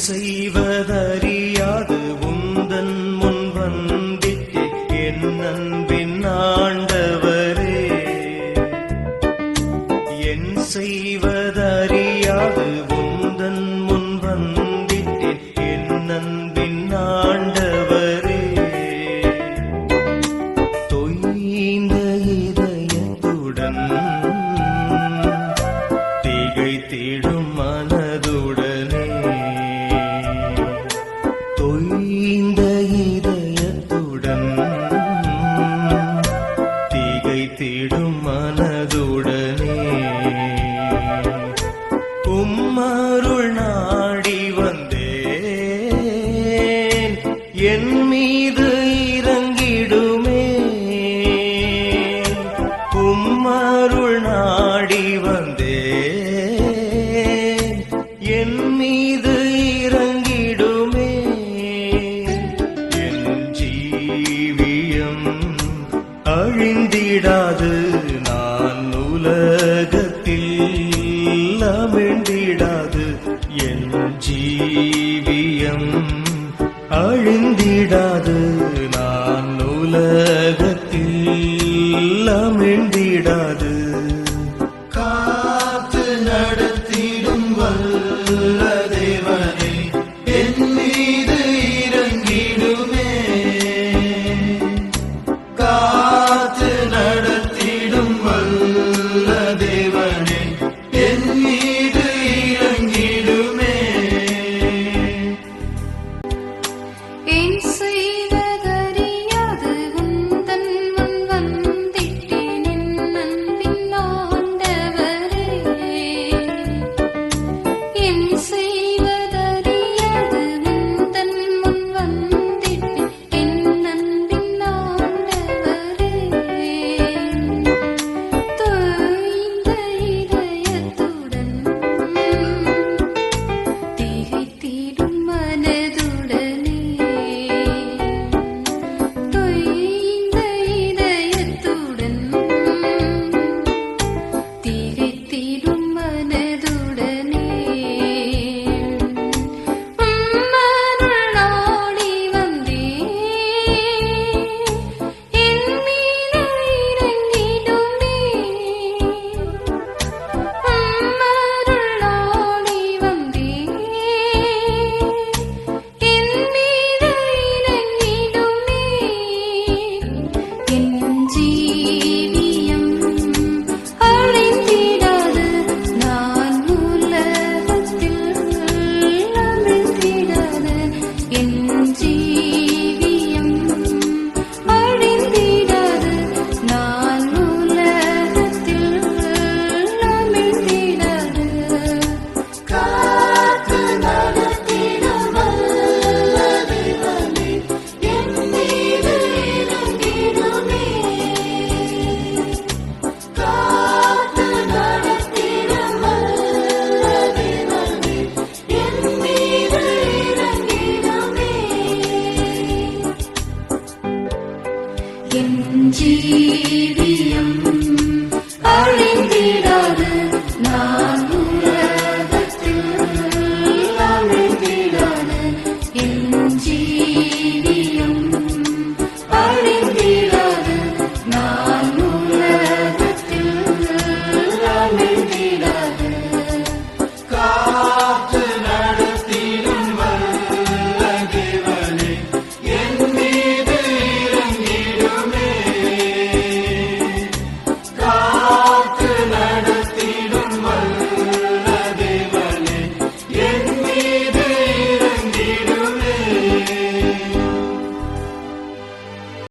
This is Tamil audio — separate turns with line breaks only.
செய்வதறியாது தொய்ந்த இதயத்துடன் திகைத்திடும் மனதுடனே உம்மருள் நாடி வந்தேன். என் மீது இறங்கிடுமே. உம்மருள் நாடி வந்தேன். அமிழ்ந்திடாது நான் உலகத்தில் அமிழ்ந்திடாது என் ஜீவியம் அழிந்திடாது நான் உலகத்தில் அமிழ்ந்திடாது